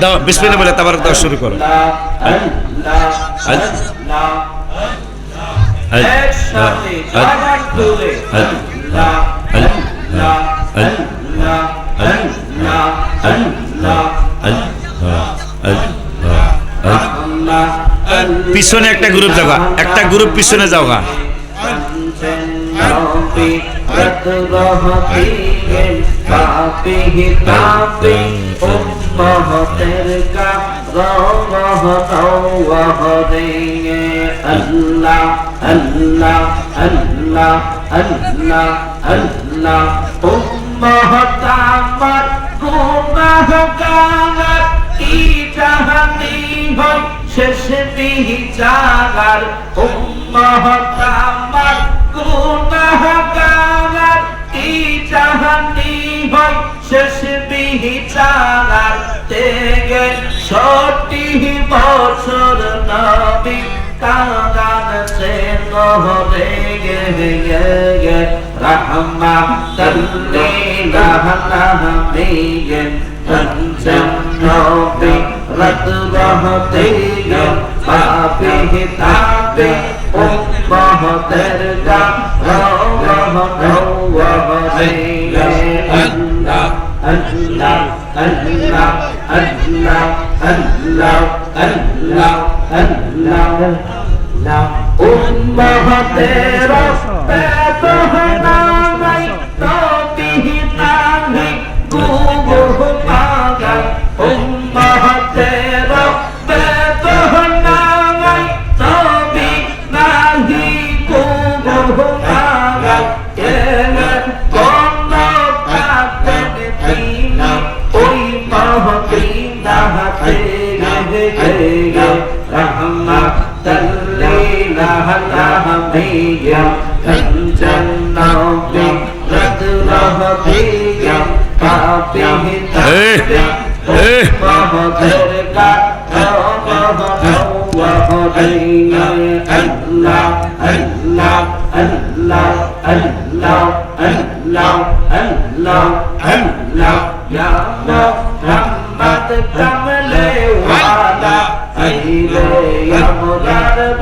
দাও বলে তাবারক দাও শুরু করো পিছনে একটা গ্রুপ যাওয়া একটা গ্রুপ পিছনে যাওয়া আল্লাহ আল্লাহ আল্লাহ আল্লাহ আল্লাহ উম্মহ তামার গুনাহ কাগার কি জাহানি হয় শেষ বিচার উম্মহ তামার বিচার তেগে সটি বছর নবী সে নহরে গে গে গে রহমা তল্লি লাহলাহমিয়ে তঞ্চম নবী রত রহতে গে পাপি হিতাবে উম্মহ দরগা রহ রহ রে আল্লাহ আল্লাহ আল্লাহ আল্লাহ আল্লাহ আল্লাহ আল্লাহ উম্মতের পেতহনামাই তবিহি তাহি গুগুহ পাগাই রহমা তল্লিল হলামিয়া কঞ্চন নবী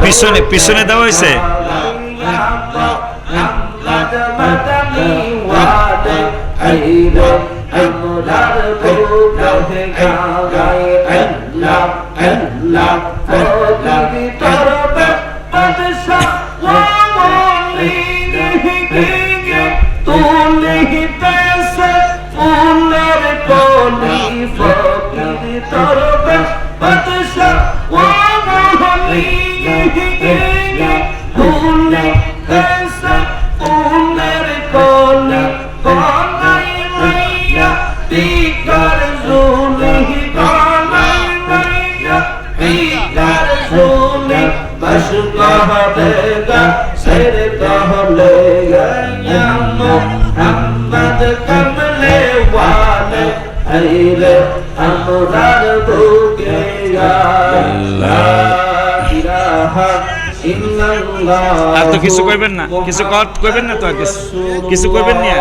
পিছনে পিছনে দেওয়া হয়েছে সের কহলেগা ইয়া মুহাম্মদ কমলে ওয়ালে আইলে আমরার আল্লাহ আর তো কিছু কইবেন না, কিছু কইবেন না তো কিছু। কিছু কইবেন না।